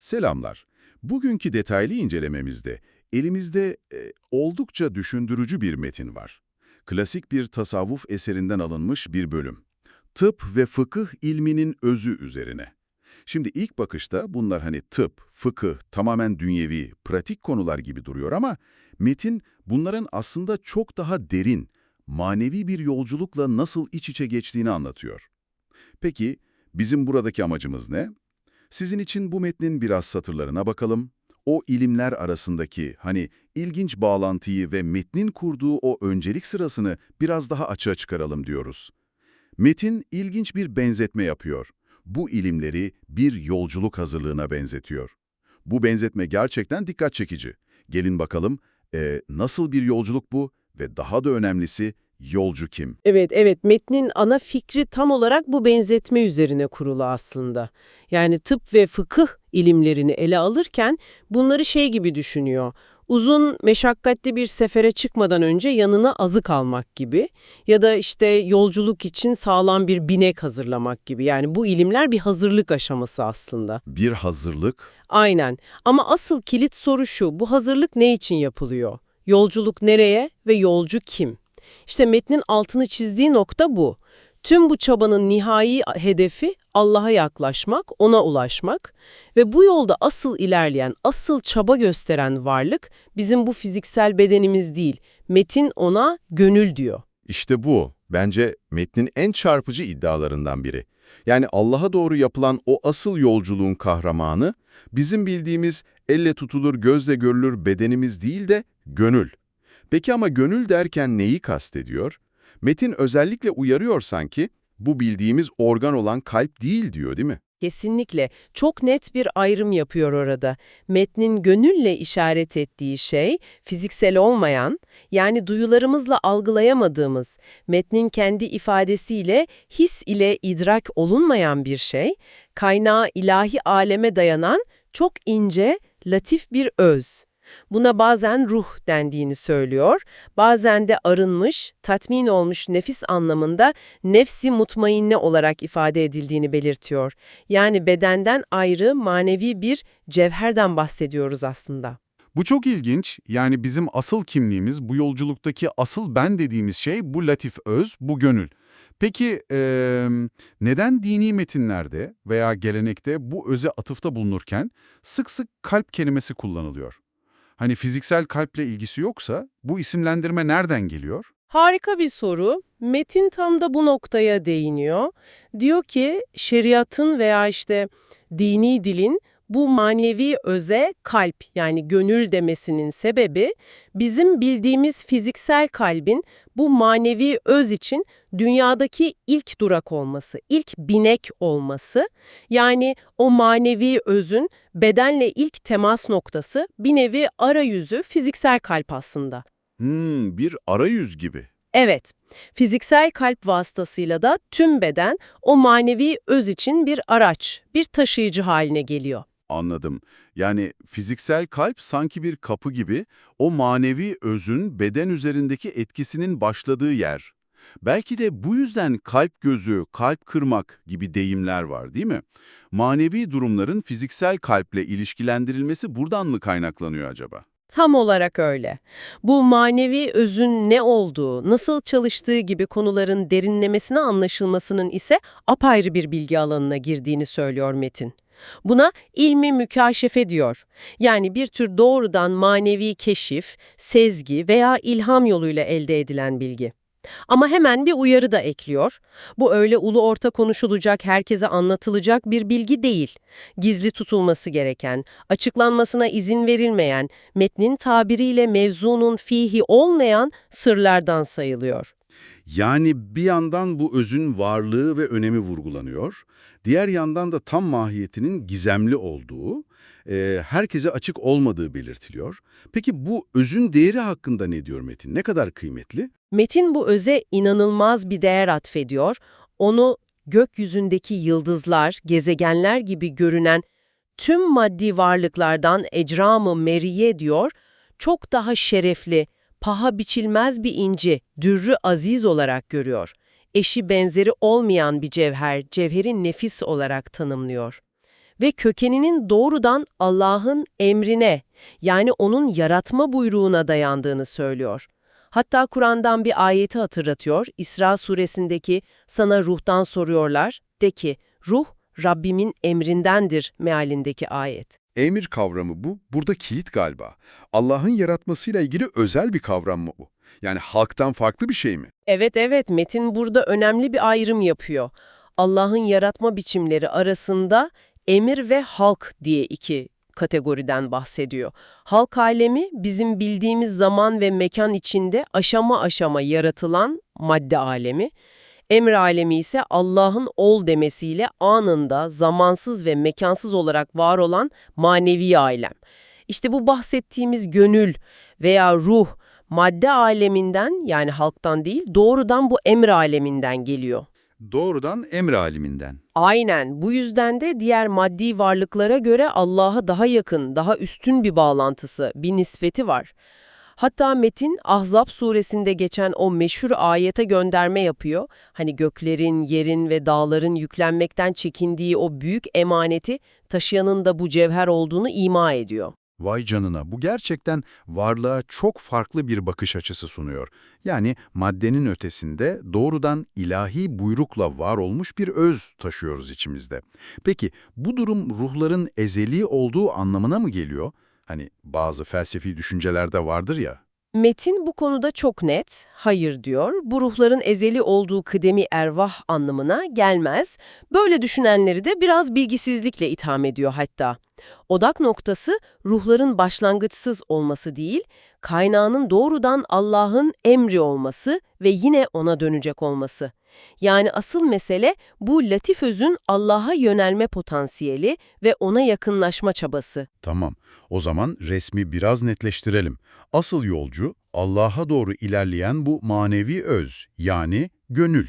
Selamlar. Bugünkü detaylı incelememizde elimizde e, oldukça düşündürücü bir metin var. Klasik bir tasavvuf eserinden alınmış bir bölüm. Tıp ve fıkıh ilminin özü üzerine. Şimdi ilk bakışta bunlar hani tıp, fıkıh, tamamen dünyevi, pratik konular gibi duruyor ama metin bunların aslında çok daha derin, manevi bir yolculukla nasıl iç içe geçtiğini anlatıyor. Peki bizim buradaki amacımız ne? Sizin için bu metnin biraz satırlarına bakalım. O ilimler arasındaki hani ilginç bağlantıyı ve metnin kurduğu o öncelik sırasını biraz daha açığa çıkaralım diyoruz. Metin ilginç bir benzetme yapıyor. Bu ilimleri bir yolculuk hazırlığına benzetiyor. Bu benzetme gerçekten dikkat çekici. Gelin bakalım e, nasıl bir yolculuk bu ve daha da önemlisi yolcu kim? Evet, evet. Metnin ana fikri tam olarak bu benzetme üzerine kurulu aslında. Yani tıp ve fıkıh ilimlerini ele alırken bunları şey gibi düşünüyor. Uzun, meşakkatli bir sefere çıkmadan önce yanına azık almak gibi ya da işte yolculuk için sağlam bir binek hazırlamak gibi. Yani bu ilimler bir hazırlık aşaması aslında. Bir hazırlık, Aynen. Ama asıl kilit soru şu, bu hazırlık ne için yapılıyor? Yolculuk nereye ve yolcu kim? İşte metnin altını çizdiği nokta bu. Tüm bu çabanın nihai hedefi Allah'a yaklaşmak, ona ulaşmak ve bu yolda asıl ilerleyen, asıl çaba gösteren varlık bizim bu fiziksel bedenimiz değil. Metin ona gönül diyor. İşte bu, bence metnin en çarpıcı iddialarından biri. Yani Allah'a doğru yapılan o asıl yolculuğun kahramanı, bizim bildiğimiz elle tutulur, gözle görülür bedenimiz değil de gönül. Peki ama gönül derken neyi kastediyor? Metin özellikle uyarıyor sanki, bu bildiğimiz organ olan kalp değil diyor değil mi? Kesinlikle çok net bir ayrım yapıyor orada. Metnin gönülle işaret ettiği şey fiziksel olmayan, yani duyularımızla algılayamadığımız, metnin kendi ifadesiyle his ile idrak olunmayan bir şey, kaynağı ilahi aleme dayanan çok ince, latif bir öz. Buna bazen ruh dendiğini söylüyor, bazen de arınmış, tatmin olmuş nefis anlamında nefsi mutmainne olarak ifade edildiğini belirtiyor. Yani bedenden ayrı manevi bir cevherden bahsediyoruz aslında. Bu çok ilginç. Yani bizim asıl kimliğimiz, bu yolculuktaki asıl ben dediğimiz şey bu latif öz, bu gönül. Peki eee, neden dini metinlerde veya gelenekte bu öze atıfta bulunurken sık sık kalp kelimesi kullanılıyor? Hani fiziksel kalple ilgisi yoksa bu isimlendirme nereden geliyor? Harika bir soru. Metin tam da bu noktaya değiniyor. Diyor ki şeriatın veya işte dini dilin bu manevi öze kalp yani gönül demesinin sebebi bizim bildiğimiz fiziksel kalbin bu manevi öz için dünyadaki ilk durak olması, ilk binek olması. Yani o manevi özün bedenle ilk temas noktası bir nevi arayüzü fiziksel kalp aslında. Hmm, bir arayüz gibi. Evet, fiziksel kalp vasıtasıyla da tüm beden o manevi öz için bir araç, bir taşıyıcı haline geliyor. Anladım. Yani fiziksel kalp sanki bir kapı gibi o manevi özün beden üzerindeki etkisinin başladığı yer. Belki de bu yüzden kalp gözü, kalp kırmak gibi deyimler var değil mi? Manevi durumların fiziksel kalple ilişkilendirilmesi buradan mı kaynaklanıyor acaba? Tam olarak öyle. Bu manevi özün ne olduğu, nasıl çalıştığı gibi konuların derinlemesine anlaşılmasının ise apayrı bir bilgi alanına girdiğini söylüyor Metin. Buna ilmi mükaşefe diyor. Yani bir tür doğrudan manevi keşif, sezgi veya ilham yoluyla elde edilen bilgi. Ama hemen bir uyarı da ekliyor. Bu öyle ulu orta konuşulacak, herkese anlatılacak bir bilgi değil. Gizli tutulması gereken, açıklanmasına izin verilmeyen, metnin tabiriyle mevzunun fihi olmayan sırlardan sayılıyor. Yani bir yandan bu özün varlığı ve önemi vurgulanıyor, diğer yandan da tam mahiyetinin gizemli olduğu, e, herkese açık olmadığı belirtiliyor. Peki bu özün değeri hakkında ne diyor Metin? Ne kadar kıymetli? Metin bu öze inanılmaz bir değer atfediyor. Onu gökyüzündeki yıldızlar, gezegenler gibi görünen tüm maddi varlıklardan ecramı meriye diyor, çok daha şerefli, paha biçilmez bir inci, dürrü aziz olarak görüyor. Eşi benzeri olmayan bir cevher, cevherin nefis olarak tanımlıyor. ve kökeninin doğrudan Allah'ın emrine yani onun yaratma buyruğuna dayandığını söylüyor. Hatta Kur'an'dan bir ayeti hatırlatıyor. İsra suresindeki sana ruhtan soruyorlar. De ki ruh Rabbimin emrindendir mealindeki ayet. Emir kavramı bu, burada kilit galiba. Allah'ın yaratmasıyla ilgili özel bir kavram mı bu? Yani halktan farklı bir şey mi? Evet evet Metin burada önemli bir ayrım yapıyor. Allah'ın yaratma biçimleri arasında emir ve halk diye iki kategoriden bahsediyor. Halk alemi bizim bildiğimiz zaman ve mekan içinde aşama aşama yaratılan madde alemi. Emir alemi ise Allah'ın ol demesiyle anında zamansız ve mekansız olarak var olan manevi alem. İşte bu bahsettiğimiz gönül veya ruh madde aleminden yani halktan değil doğrudan bu emir aleminden geliyor. Doğrudan emir aliminden. Aynen bu yüzden de diğer maddi varlıklara göre Allah'a daha yakın, daha üstün bir bağlantısı, bir nispeti var. Hatta Metin Ahzab suresinde geçen o meşhur ayete gönderme yapıyor. Hani göklerin, yerin ve dağların yüklenmekten çekindiği o büyük emaneti taşıyanın da bu cevher olduğunu ima ediyor. Vay canına, bu gerçekten varlığa çok farklı bir bakış açısı sunuyor. Yani maddenin ötesinde doğrudan ilahi buyrukla var olmuş bir öz taşıyoruz içimizde. Peki bu durum ruhların ezeli olduğu anlamına mı geliyor? Hani bazı felsefi düşüncelerde vardır ya. Metin bu konuda çok net, hayır diyor. Bu ruhların ezeli olduğu kıdemi ervah anlamına gelmez. Böyle düşünenleri de biraz bilgisizlikle itham ediyor hatta. Odak noktası ruhların başlangıçsız olması değil, kaynağının doğrudan Allah'ın emri olması ve yine ona dönecek olması. Yani asıl mesele bu latif özün Allah'a yönelme potansiyeli ve ona yakınlaşma çabası. Tamam, o zaman resmi biraz netleştirelim. Asıl yolcu Allah'a doğru ilerleyen bu manevi öz, yani gönül.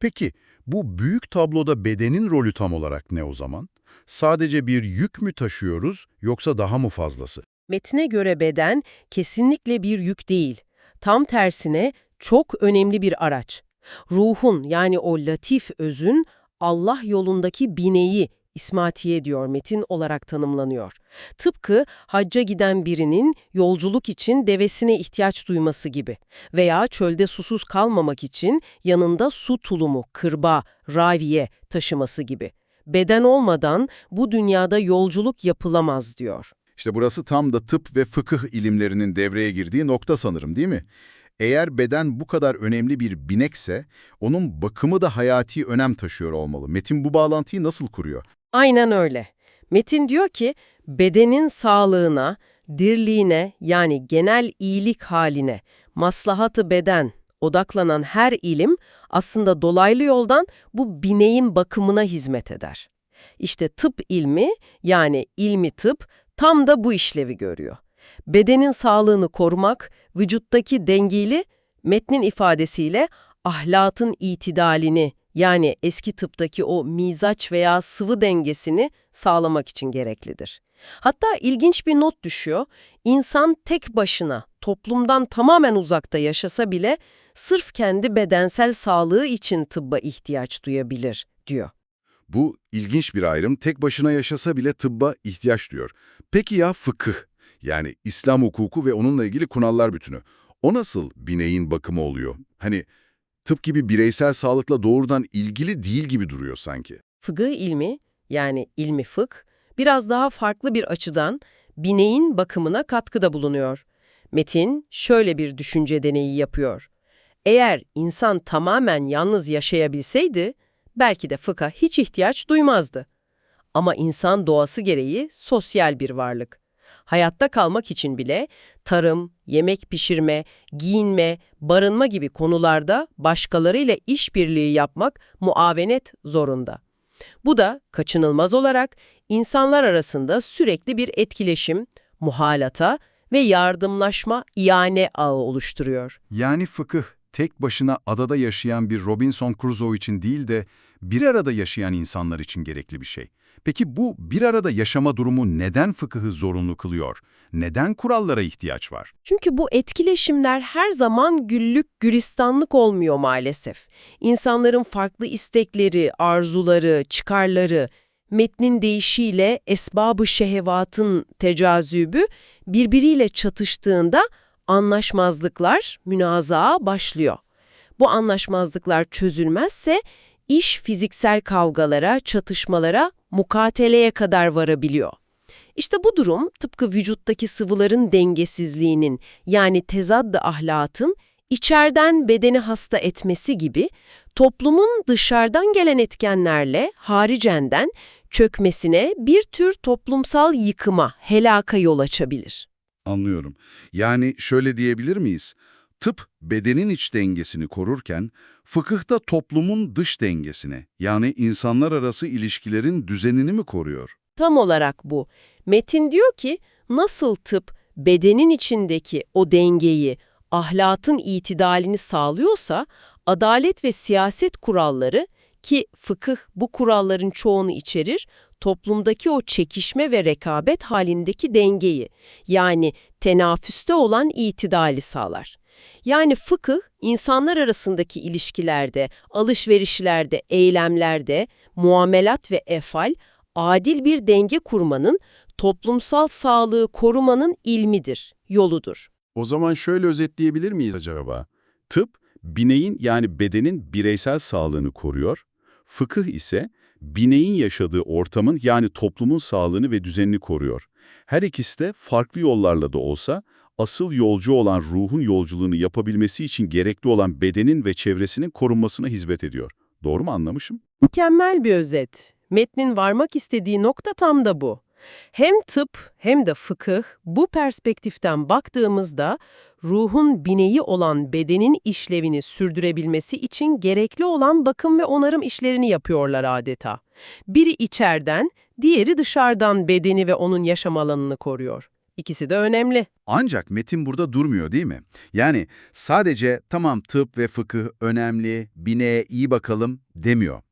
Peki bu büyük tabloda bedenin rolü tam olarak ne o zaman? Sadece bir yük mü taşıyoruz yoksa daha mı fazlası? Metine göre beden kesinlikle bir yük değil. Tam tersine çok önemli bir araç. Ruhun yani o latif özün Allah yolundaki bineği, ismatiye diyor metin olarak tanımlanıyor. Tıpkı hacca giden birinin yolculuk için devesine ihtiyaç duyması gibi veya çölde susuz kalmamak için yanında su tulumu, kırba, raviye taşıması gibi. Beden olmadan bu dünyada yolculuk yapılamaz diyor. İşte burası tam da tıp ve fıkıh ilimlerinin devreye girdiği nokta sanırım değil mi? Eğer beden bu kadar önemli bir binekse, onun bakımı da hayati önem taşıyor olmalı. Metin bu bağlantıyı nasıl kuruyor? Aynen öyle. Metin diyor ki bedenin sağlığına, dirliğine yani genel iyilik haline, maslahatı beden odaklanan her ilim aslında dolaylı yoldan bu bineğin bakımına hizmet eder. İşte tıp ilmi yani ilmi tıp tam da bu işlevi görüyor. Bedenin sağlığını korumak, vücuttaki dengeli, metnin ifadesiyle ahlatın itidalini yani eski tıptaki o mizaç veya sıvı dengesini sağlamak için gereklidir. Hatta ilginç bir not düşüyor. İnsan tek başına, toplumdan tamamen uzakta yaşasa bile sırf kendi bedensel sağlığı için tıbba ihtiyaç duyabilir, diyor. Bu ilginç bir ayrım. Tek başına yaşasa bile tıbba ihtiyaç duyuyor. Peki ya fıkıh? Yani İslam hukuku ve onunla ilgili kunallar bütünü. O nasıl bineğin bakımı oluyor? Hani tıp gibi bireysel sağlıkla doğrudan ilgili değil gibi duruyor sanki. Fıkıh ilmi, yani ilmi fıkh, biraz daha farklı bir açıdan bineğin bakımına katkıda bulunuyor. Metin şöyle bir düşünce deneyi yapıyor. Eğer insan tamamen yalnız yaşayabilseydi, belki de fıkha hiç ihtiyaç duymazdı. Ama insan doğası gereği sosyal bir varlık. Hayatta kalmak için bile tarım, yemek pişirme, giyinme, barınma gibi konularda başkalarıyla işbirliği yapmak muavenet zorunda. Bu da kaçınılmaz olarak insanlar arasında sürekli bir etkileşim, muhalata ve yardımlaşma iane ağı oluşturuyor. Yani fıkıh tek başına adada yaşayan bir Robinson Crusoe için değil de bir arada yaşayan insanlar için gerekli bir şey. Peki bu bir arada yaşama durumu neden fıkıhı zorunlu kılıyor? Neden kurallara ihtiyaç var? Çünkü bu etkileşimler her zaman güllük gülistanlık olmuyor maalesef. İnsanların farklı istekleri, arzuları, çıkarları, metnin deyişiyle esbab-ı şehevatın tecazübü birbiriyle çatıştığında anlaşmazlıklar, münazaa başlıyor. Bu anlaşmazlıklar çözülmezse iş fiziksel kavgalara, çatışmalara, mukateleye kadar varabiliyor. İşte bu durum tıpkı vücuttaki sıvıların dengesizliğinin yani tezaddı ahlatın içeriden bedeni hasta etmesi gibi toplumun dışarıdan gelen etkenlerle haricenden çökmesine bir tür toplumsal yıkıma, helaka yol açabilir. Anlıyorum. Yani şöyle diyebilir miyiz? Tıp bedenin iç dengesini korurken, fıkıhta toplumun dış dengesini, yani insanlar arası ilişkilerin düzenini mi koruyor? Tam olarak bu. Metin diyor ki nasıl tıp bedenin içindeki o dengeyi, ahlakın itidalini sağlıyorsa, adalet ve siyaset kuralları ki fıkıh bu kuralların çoğunu içerir, toplumdaki o çekişme ve rekabet halindeki dengeyi, yani tenafüste olan itidali sağlar. Yani fıkıh, insanlar arasındaki ilişkilerde, alışverişlerde, eylemlerde, muamelat ve efal, adil bir denge kurmanın, toplumsal sağlığı korumanın ilmidir, yoludur. O zaman şöyle özetleyebilir miyiz acaba? Tıp, bineyin yani bedenin bireysel sağlığını koruyor, fıkıh ise bineyin yaşadığı ortamın yani toplumun sağlığını ve düzenini koruyor. Her ikisi de farklı yollarla da olsa asıl yolcu olan ruhun yolculuğunu yapabilmesi için gerekli olan bedenin ve çevresinin korunmasına hizmet ediyor. Doğru mu anlamışım? Mükemmel bir özet. Metnin varmak istediği nokta tam da bu. Hem tıp hem de fıkıh bu perspektiften baktığımızda ruhun bineği olan bedenin işlevini sürdürebilmesi için gerekli olan bakım ve onarım işlerini yapıyorlar adeta. Biri içeriden, diğeri dışarıdan bedeni ve onun yaşam alanını koruyor. İkisi de önemli. Ancak metin burada durmuyor değil mi? Yani sadece tamam tıp ve fıkıh önemli, bineğe iyi bakalım demiyor.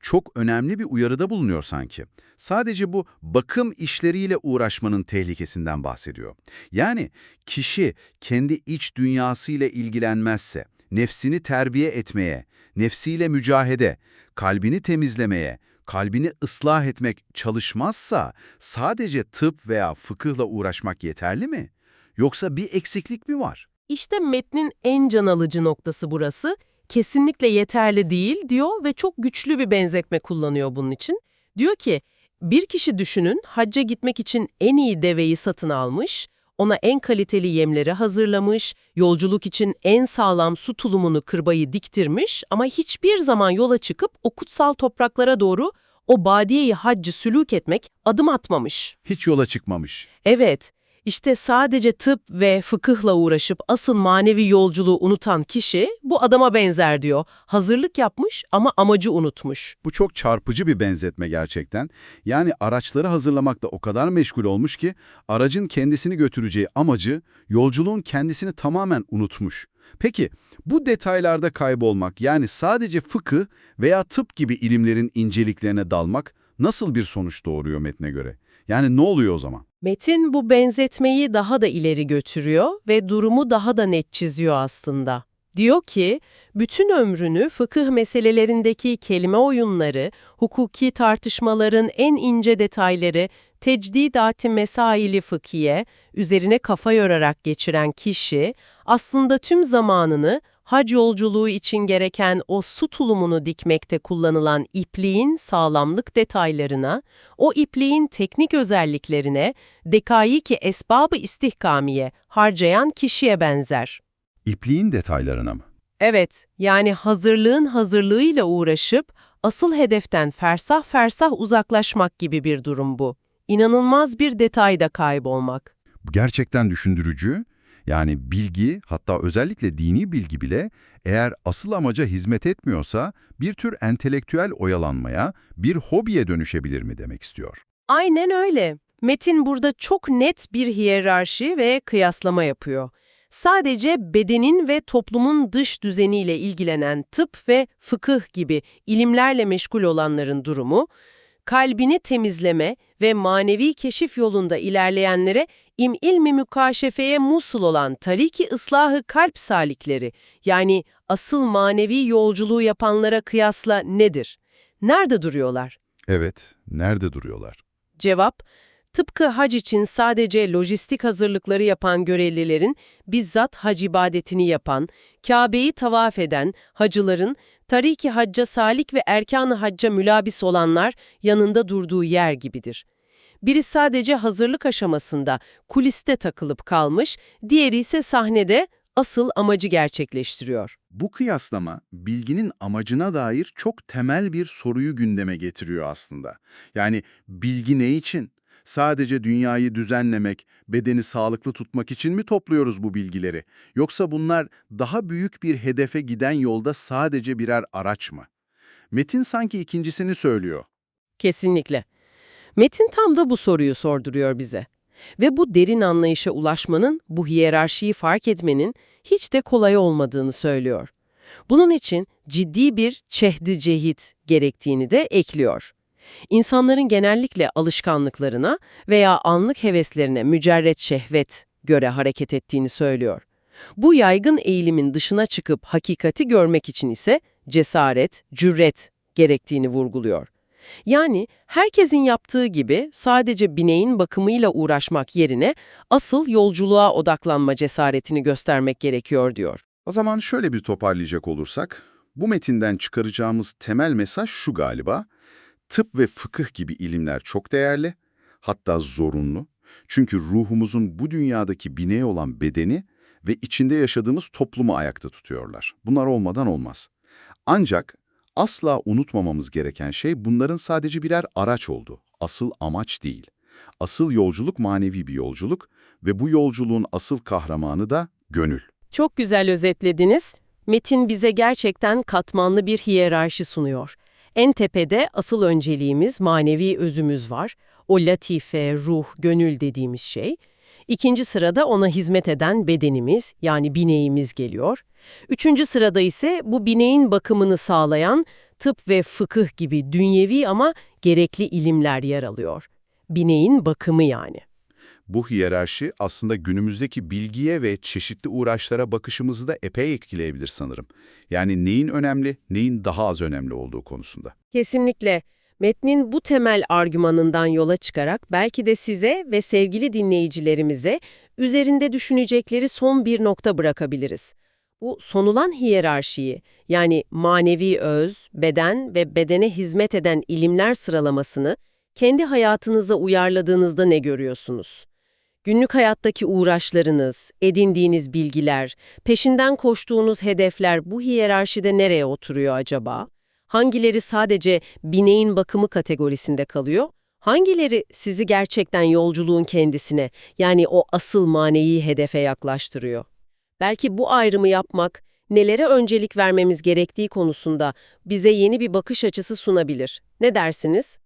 Çok önemli bir uyarıda bulunuyor sanki. Sadece bu bakım işleriyle uğraşmanın tehlikesinden bahsediyor. Yani kişi kendi iç dünyasıyla ilgilenmezse, nefsini terbiye etmeye, nefsiyle mücahede, kalbini temizlemeye, kalbini ıslah etmek çalışmazsa sadece tıp veya fıkıhla uğraşmak yeterli mi? Yoksa bir eksiklik mi var? İşte metnin en can alıcı noktası burası. Kesinlikle yeterli değil diyor ve çok güçlü bir benzetme kullanıyor bunun için. Diyor ki, bir kişi düşünün hacca gitmek için en iyi deveyi satın almış, ona en kaliteli yemleri hazırlamış, yolculuk için en sağlam su tulumunu kırbayı diktirmiş ama hiçbir zaman yola çıkıp o kutsal topraklara doğru o badiyeyi haccı sülük etmek, adım atmamış. Hiç yola çıkmamış. Evet, işte sadece tıp ve fıkıhla uğraşıp asıl manevi yolculuğu unutan kişi bu adama benzer diyor. Hazırlık yapmış ama amacı unutmuş. Bu çok çarpıcı bir benzetme gerçekten. Yani araçları hazırlamakta o kadar meşgul olmuş ki aracın kendisini götüreceği amacı yolculuğun kendisini tamamen unutmuş. Peki bu detaylarda kaybolmak yani sadece fıkıh veya tıp gibi ilimlerin inceliklerine dalmak nasıl bir sonuç doğuruyor metne göre? Yani ne oluyor o zaman? Metin bu benzetmeyi daha da ileri götürüyor ve durumu daha da net çiziyor aslında. Diyor ki, bütün ömrünü fıkıh meselelerindeki kelime oyunları, hukuki tartışmaların en ince detayları, tecdidat-ı mesaili fıkhiye, üzerine kafa yorarak geçiren kişi, aslında tüm zamanını hac yolculuğu için gereken o su tulumunu dikmekte kullanılan ipliğin sağlamlık detaylarına, o ipliğin teknik özelliklerine, dekayiki esbabı istihkamiye harcayan kişiye benzer. İpliğin detaylarına mı? Evet, yani hazırlığın hazırlığıyla uğraşıp asıl hedeften fersah fersah uzaklaşmak gibi bir durum bu. İnanılmaz bir detayda kaybolmak. gerçekten düşündürücü. Yani bilgi, hatta özellikle dini bilgi bile eğer asıl amaca hizmet etmiyorsa bir tür entelektüel oyalanmaya, bir hobiye dönüşebilir mi demek istiyor. Aynen öyle. Metin burada çok net bir hiyerarşi ve kıyaslama yapıyor. Sadece bedenin ve toplumun dış düzeniyle ilgilenen tıp ve fıkıh gibi ilimlerle meşgul olanların durumu, kalbini temizleme ve manevi keşif yolunda ilerleyenlere im ilmi mükaşefeye musul olan tariki ıslahı kalp salikleri, yani asıl manevi yolculuğu yapanlara kıyasla nedir? Nerede duruyorlar? Evet, nerede duruyorlar? Cevap, tıpkı hac için sadece lojistik hazırlıkları yapan görevlilerin bizzat hac ibadetini yapan, Kabe'yi tavaf eden hacıların, tariki hacca salik ve erkan-ı hacca mülabis olanlar yanında durduğu yer gibidir. Biri sadece hazırlık aşamasında, kuliste takılıp kalmış, diğeri ise sahnede asıl amacı gerçekleştiriyor. Bu kıyaslama bilginin amacına dair çok temel bir soruyu gündeme getiriyor aslında. Yani bilgi ne için? Sadece dünyayı düzenlemek, bedeni sağlıklı tutmak için mi topluyoruz bu bilgileri? Yoksa bunlar daha büyük bir hedefe giden yolda sadece birer araç mı? Metin sanki ikincisini söylüyor. Kesinlikle. Metin tam da bu soruyu sorduruyor bize. Ve bu derin anlayışa ulaşmanın, bu hiyerarşiyi fark etmenin hiç de kolay olmadığını söylüyor. Bunun için ciddi bir çehdi cehit gerektiğini de ekliyor. İnsanların genellikle alışkanlıklarına veya anlık heveslerine mücerret şehvet göre hareket ettiğini söylüyor. Bu yaygın eğilimin dışına çıkıp hakikati görmek için ise cesaret, cüret gerektiğini vurguluyor. Yani herkesin yaptığı gibi sadece bineğin bakımıyla uğraşmak yerine asıl yolculuğa odaklanma cesaretini göstermek gerekiyor diyor. O zaman şöyle bir toparlayacak olursak, bu metinden çıkaracağımız temel mesaj şu galiba. Tıp ve fıkıh gibi ilimler çok değerli, hatta zorunlu. Çünkü ruhumuzun bu dünyadaki bineği olan bedeni ve içinde yaşadığımız toplumu ayakta tutuyorlar. Bunlar olmadan olmaz. Ancak asla unutmamamız gereken şey bunların sadece birer araç oldu. Asıl amaç değil. Asıl yolculuk manevi bir yolculuk ve bu yolculuğun asıl kahramanı da gönül. Çok güzel özetlediniz. Metin bize gerçekten katmanlı bir hiyerarşi sunuyor. En tepede asıl önceliğimiz manevi özümüz var. O latife, ruh, gönül dediğimiz şey. İkinci sırada ona hizmet eden bedenimiz yani bineğimiz geliyor. Üçüncü sırada ise bu bineğin bakımını sağlayan tıp ve fıkıh gibi dünyevi ama gerekli ilimler yer alıyor. Bineğin bakımı yani. Bu hiyerarşi aslında günümüzdeki bilgiye ve çeşitli uğraşlara bakışımızı da epey etkileyebilir sanırım. Yani neyin önemli, neyin daha az önemli olduğu konusunda. Kesinlikle. Metnin bu temel argümanından yola çıkarak belki de size ve sevgili dinleyicilerimize üzerinde düşünecekleri son bir nokta bırakabiliriz. Bu sonulan hiyerarşiyi yani manevi öz, beden ve bedene hizmet eden ilimler sıralamasını kendi hayatınıza uyarladığınızda ne görüyorsunuz? Günlük hayattaki uğraşlarınız, edindiğiniz bilgiler, peşinden koştuğunuz hedefler bu hiyerarşide nereye oturuyor acaba? Hangileri sadece bineğin bakımı kategorisinde kalıyor? Hangileri sizi gerçekten yolculuğun kendisine, yani o asıl manevi hedefe yaklaştırıyor? Belki bu ayrımı yapmak, nelere öncelik vermemiz gerektiği konusunda bize yeni bir bakış açısı sunabilir. Ne dersiniz?